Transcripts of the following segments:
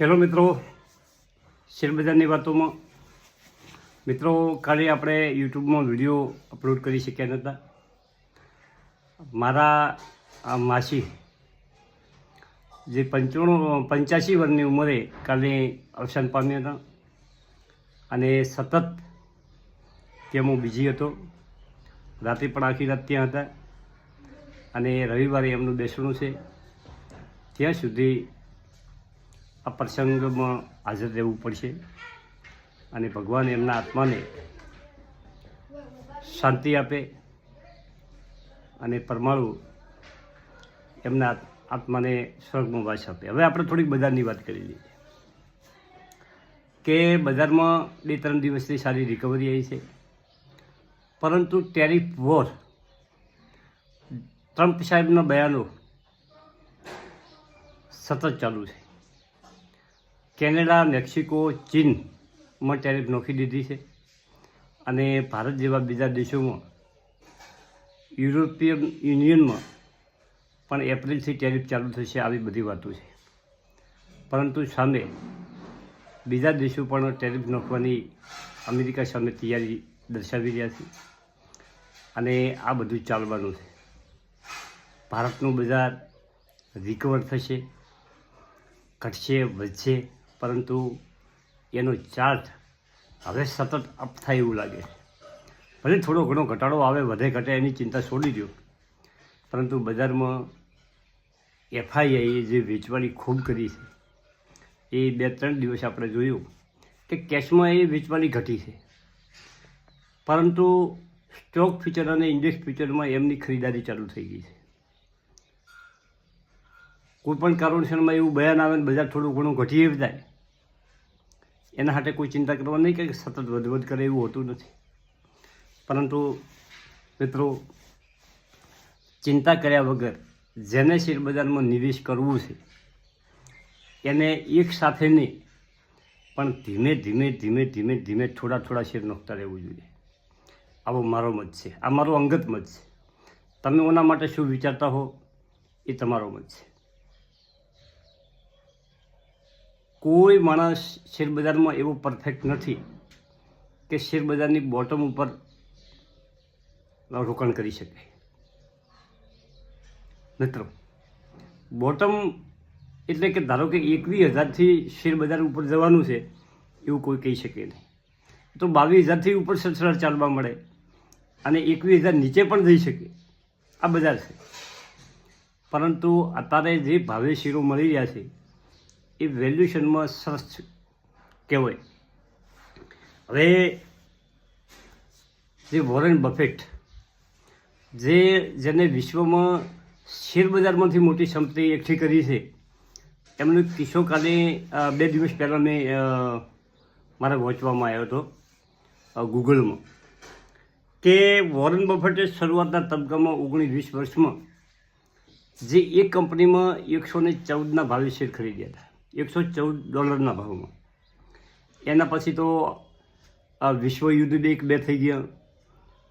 Hello મિત્રો, શેરબજારની વાતોમાં. મિત્રો, કાલે આપણે યુટ્યુબમાં વીડિયો અપલોડ કરી શક્યા નહોતા મારા માસી, જે પંચાણું, પંચ્યાસી વર્ષની ઉંમરે કાલે અવસાન પામ્યા હતા અને સતત ત્યાં હું બીજી હતો. રાત્રે પણ આખી રાત ત્યાં હતા અને રવિવારે એમનું બેસણું છે. ત્યાં સુધી આ પ્રસંગમાં હાજર રહેવું પડશે અને ભગવાન એમના આત્માને શાંતિ આપે અને પરમાણુ એમના આત્માને સ્વર્ગમાં વાસ આપે. હવે આપણે થોડીક બજારની વાત કરી લઈએ કે બજારમાં બે ત્રણ દિવસની સારી રિકવરી આવી છે. પરંતુ ટેરિફ વોર ટ્રમ્પ સાહેબના બયાનો સતત ચાલુ છે. કેનેડા, મેક્સિકો ચીનમાં ટેરિફ નોખી દીધી છે. અને ભારત જેવા બીજા દેશોમાં, યુરોપિયન યુનિયનમાં પણ એપ્રિલથી ટેરિફ ચાલુ થશે આવી બધી વાતો છે. પરંતુ સામે બીજા દેશો પણ ટેરિફ નોખવાની અમેરિકા સામે તૈયારી દર્શાવી રહ્યા છે અને આ બધું ચાલવાનું છે. ભારતનું બજાર રિકવર થશે, ઘટશે, વધશે. પરંતુ એનો ચાર્જ હવે સતત અપ થાય એવું લાગે ભલે થોડો ઘણો ઘટાડો આવે, વધે ઘટે એની ચિંતા છોડી દો પરંતુ બજારમાં એફઆઈઆઈએ જે વેચવાની ખૂબ કરી છે, એ બે ત્રણ દિવસ આપણે જોયું કે કેશમાં એ વેચવાની ઘટી છે. પરંતુ સ્ટોક ફ્યુચર અને ઇન્ડેક્સ ફ્યુચરમાં એમની ખરીદારી ચાલુ થઈ ગઈ છે. કોઈપણ કારણસરમાં એવું બયાન આવે ને બજાર થોડું ઘણું ઘટી જાય એના માટે કોઈ ચિંતા કરવા નહીં કે સતત વધવધ કરે એવું હોતું નથી. પરંતુ મિત્રો, ચિંતા કર્યા વગર જેને શેરબજારમાં નિવેશ કરવું છે, એને એક સાથે નહીં, પણ ધીમે ધીમે ધીમે ધીમે ધીમે થોડા થોડા શેર નોખતા રહેવું જોઈએ. આવો મારો મત છે. આ મારો અંગત મત છે. તમે ઓના માટે શું વિચારતા હો એ તમારો મત છે. કોઈ માણસ શેરબજારમાં એવો પરફેક્ટ નથી કે શેરબજારની બોટમ ઉપર રોકાણ કરી શકે. મિત્રો બોટમ એટલે કે ધારો કે એકવીસ હજારથી શેરબજાર ઉપર જવાનું છે, એવું કોઈ કહી શકે નહીં. તો બાવીસ હજારથી ઉપર સડસઠ ચાલવા મળે અને એકવીસ હજાર નીચે પણ જઈ શકે. આ બજાર છે. પરંતુ અત્યારે જે ભાવે શેરો મળી રહ્યા છે એ વેલ્યુએશનમાં સરસ કહેવાય. હવે જે વોરેન બફેટ જે જેને વિશ્વમાં શેરબજારમાંથી મોટી સંપત્તિ એકઠી કરી છે, એમનો કિસ્સો કાલે બે દિવસ પહેલાં મેં મારે વાંચવામાં આવ્યો હતો ગૂગલમાં કે વોરેન બફેટે શરૂઆતના તબક્કામાં ઓગણીસ વીસ વર્ષમાં જે એક કંપનીમાં એકસો ને ચૌદના ભાવે શેર ખરીદ્યા હતા. એકસો ચૌદ ડોલરના ભાવમાં. એના પછી તો આ વિશ્વ યુદ્ધ બે એક બે થઈ ગયા.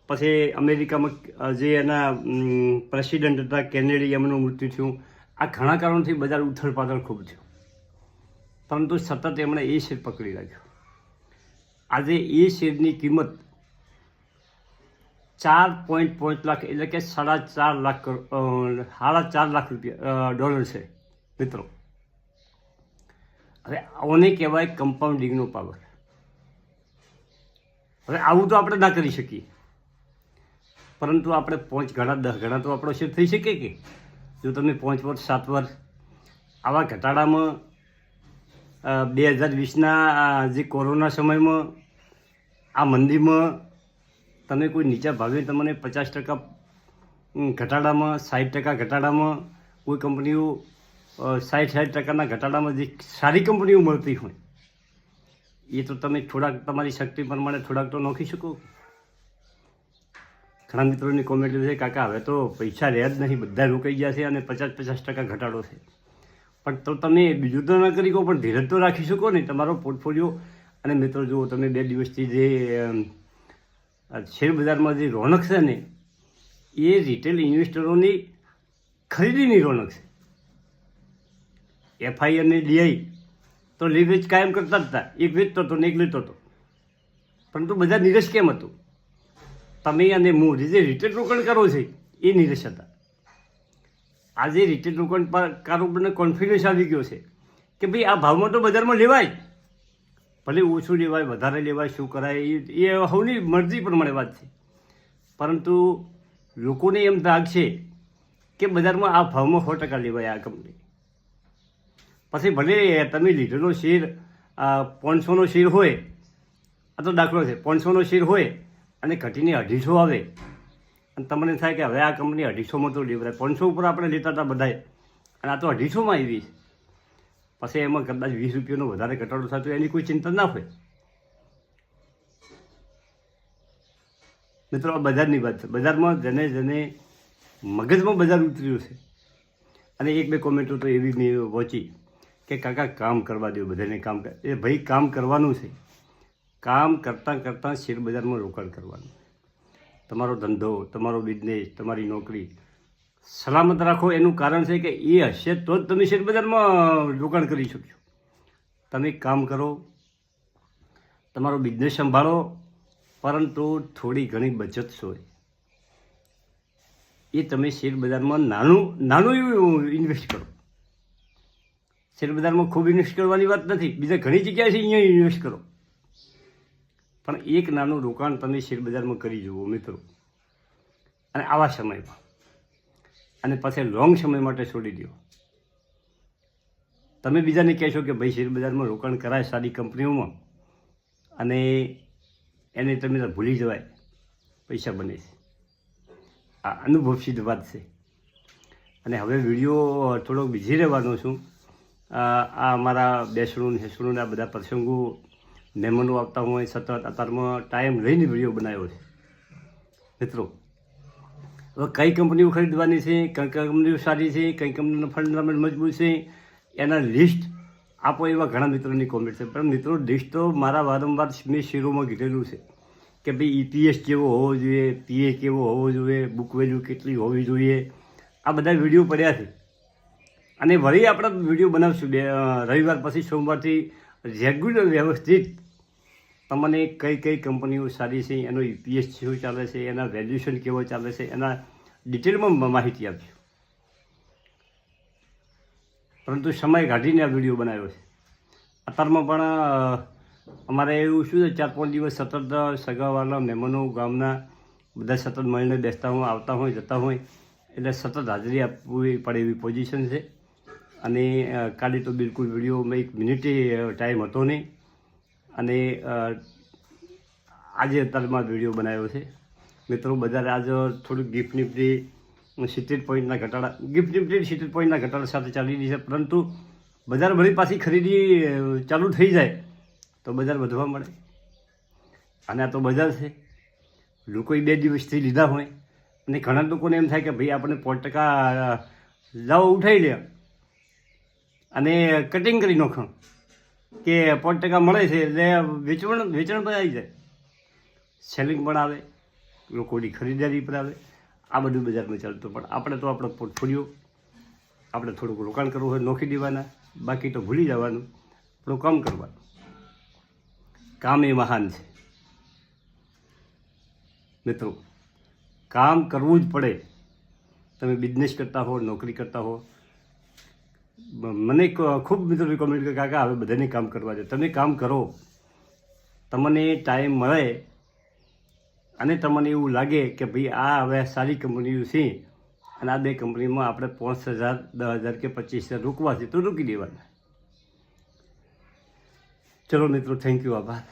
પછી અમેરિકામાં જે એના પ્રેસિડેન્ટ હતા, કેનેડી, એમનું મૃત્યુ થયું. આ ઘણા કારણોથી બજાર ઉથલ પાથલ ખૂબ થયું. પરંતુ સતત એમણે એ શેર પકડી રાખ્યો. આજે એ શેરની કિંમત ચાર પોઈન્ટ પાંચ લાખ, એટલે કે સાડા ચાર લાખ સાડા ચાર લાખ રૂપિયા ડોલર છે, મિત્રો. હવે આને કહેવાય કમ્પાઉન્ડિંગનો પાવર. હવે આવું તો આપણે ના કરી શકીએ. પરંતુ આપણે પાંચ ઘણા દસ ઘણા તો આપણો શેર થઈ શકે કે? જો તમે પાંચ વર્ષ સાત વર્ષ આવા ઘટાડામાં બે હજાર વીસના જે કોરોના સમયમાં, આ મંદીમાં તમે કોઈ નીચા ભાવે તમને પચાસ ટકા ઘટાડામાં સાઠ ટકા ઘટાડામાં કોઈ કંપનીઓ સાઠ સાઠ ટકાના ઘટાડામાં જે સારી કંપનીઓ મળતી હોય, એ તો તમે થોડાક, તમારી શક્તિ પ્રમાણે થોડાક તો નોખી શકો. ઘણા મિત્રોની કોમેન્ટ છે, કાકા, હવે તો પૈસા રહ્યા જ નહીં, બધા રોકાઈ ગયા છે અને પચાસ પચાસ ટકા ઘટાડો છે. પણ તો તમે બીજું તો ના કરી કહો પણ ધીરજ તો રાખી શકો ને. તમારો પોર્ટફોલિયો અને મિત્રો, જુઓ, તમે બે દિવસથી જે શેરબજારમાં શેર બજારમાં જે રોનક છે ને, એ રિટેલ ઇન્વેસ્ટરોની ખરીદીની રોનક છે. એફઆઈઆર લીઆઈ તો લીવેજ કાયમ કરતા હતા એક વેચતો હતો ને એક લેતો હતો. પરંતુ બધા નિરશ કેમ હતું? તમે અને હું જે રિટેલ રોકાણ કરો છે, એ નિરશ હતા. આજે રિટેલ રોકાણ પર કારોબારને કોન્ફિડન્સ આવી ગયો છે કે ભાઈ આ ભાવમાં તો બજારમાં લેવાય. ભલે ઓછું લેવાય, વધારે લેવાય, શું કરાય, એ એ સૌની મરજી પ્રમાણે વાત છે. પરંતુ લોકોને એમ ધાગ છે કે બજારમાં આ ભાવમાં સો ટકા લેવાય આ કંપની પછી ભલે તમે લીધેલો શેર પાંચસોનો શેર હોય, આ તો દાખલો છે, પાંચસોનો શેર હોય અને ઘટીને અઢીસો આવે. અને તમને થાય કે હવે આ કંપની અઢીસોમાં તો લેવરાય. પાંચસો ઉપર આપણે લેતા હતા બધાએ અને આ તો અઢીસોમાં આવી પછી એમાં કદાચ વીસ રૂપિયાનો વધારે ઘટાડો થતો એની કોઈ ચિંતા ના હોય. મિત્રો, આ બજારની વાત છે. બજારમાં જેને જેને મગજમાં બજાર ઉતર્યું છે. અને એક બે કોમેન્ટો તો એવી મેં વાંચી. કે કાકા, કામ કરવા દો બધાને કામ એ ભાઈ, કામ કરવાનું છે. કામ કરતાં કરતાં શેરબજારમાં રોકાણ કરવાનું. તમારો ધંધો, તમારો બિઝનેસ તમારી નોકરી, સલામત રાખો. એનું કારણ છે કે એ હશે તો જ તમે શેરબજારમાં રોકાણ કરી શકશો. તમે કામ કરો, તમારો બિઝનેસ સંભાળો, પરંતુ થોડી ઘણી બચત હોય એ તમે શેરબજારમાં નાનું નાનું એવું ઇન્વેસ્ટ કરો. શેર બજારમાં ખૂબ ઇન્વેસ્ટ કરવાની વાત નથી. બીજા ઘણી જગ્યાએ છે, અહીંયા ઇન્વેસ્ટ કરો. પણ એક નાનું રોકાણ તમે શેર બજારમાં કરી જુઓ, મિત્રો. અને આવા સમયમાં. અને પછી લોંગ સમય માટે છોડી દો તમે બીજાને કહેશો કે ભાઈ શેરબજારમાં રોકાણ કરાય સારી કંપનીઓમાં. અને એને તમે ભૂલી જવાય. પૈસા બને છે. આ અનુભવ સિદ્ધ વાત છે. અને હવે વીડિયો થોડોક બીજી રહેવાનો છું. આ અમારા બેસણું હેસણું આ બધા પ્રસંગો મહેમાનો આવતા હોય, સતત. અત્યારમાં ટાઈમ લઈને વીડિયો બનાવ્યો છે. મિત્રો, હવે કઈ કંપનીઓ ખરીદવાની છે, કઈ કંપનીઓ સારી છે, કઈ કંપનીનો ફંડામેન્ટ મજબૂત છે, એના લિસ્ટ આપો એવા ઘણા મિત્રોની કોમેન્ટ છે. પણ મિત્રો, લિસ્ટ તો મારા વારંવાર મેં શેરોમાં કીધેલું છે કે ભાઈ ઈપીએસ કેવો હોવો જોઈએ પીએ કેવો હોવો જોઈએ બુક વેલ્યુ કેટલી હોવી જોઈએ. આ બધા વીડિયો પડ્યા છે. અને વળી આપણે વીડિયો બનાવશું. બે રવિવાર પછી સોમવારથી રેગ્યુલર વ્યવસ્થિત તમને કઈ કઈ કંપનીઓ સારી છે, એનો યુપીએસ શું ચાલે છે, એના વેલ્યુએશન કેવો ચાલે છે, એના ડિટેલમાં માહિતી આપજો. પરંતુ સમય કાઢીને આ વીડિયો બનાવ્યો છે. અત્યારમાં પણ અમારે એવું શું છે, ચાર પાંચ દિવસ સતત સગાવાલા મહેમાનો, ગામના બધા સતત મળીને બેસતા હોય, આવતા હોય, જતા હોય, એટલે સતત હાજરી આપવી પડે એવી પોઝિશન છે. અને કાલે તો બિલકુલ વિડીયોમાં એક મિનિટે ટાઈમ હતો નહીં. અને આજે અત્યારમાં વીડિયો બનાવ્યો છે. મિત્રો બજારે આજ થોડુંક ગિફ્ટ નિફ્ટી સિત્તેર પોઈન્ટના ઘટાડા ગિફ્ટ નિફ્ટી સિત્તેર પોઈન્ટના ઘટાડા સાથે ચાલી રહી છે. પરંતુ બજાર ભરી પાછી ખરીદી ચાલુ થઈ જાય તો બજાર વધવા મળે. અને આ તો બજાર છે. લોકોએ બે દિવસથી લીધા હોય. અને ઘણા લોકોને એમ થાય કે ભાઈ આપણે પાંચ ટકા લાવો ઉઠાવી લે. અને કટિંગ કરી નાખો. કે પાંચ ટકા મળે છે એટલે વેચણ વેચાણ પણ આવી જાય. સેલિંગ પણ આવે, લોકોની ખરીદારી પર આવે. આ બધું બજારમાં ચાલતું. પણ આપણે તો આપણો પોર્ટફોલિયો આપણે થોડુંક રોકાણ કરવું હોય, નોખી દેવાના. બાકી તો ભૂલી જવાનું. આપણું કામ કરવાનું. કામ એ મહાન છે. મિત્રો, કામ કરવું જ પડે. તમે બિઝનેસ કરતા હો, નોકરી કરતા હો મને ખૂબ મિત્રો કોમેન્ટ કરે કાકા, હવે બધાને કામ કરવા દે. તમે કામ કરો. તમને ટાઈમ મળે અને તમને એવું લાગે કે, ભાઈ, આ હવે સારી કંપનીઓ છે અને આ બે કંપનીમાં આપણે પાંચ હજાર, દસ હજાર કે પચીસ હજાર રોકવા છે તો રોકી દેવાના. ચલો મિત્રો થેન્ક યુ આભાર.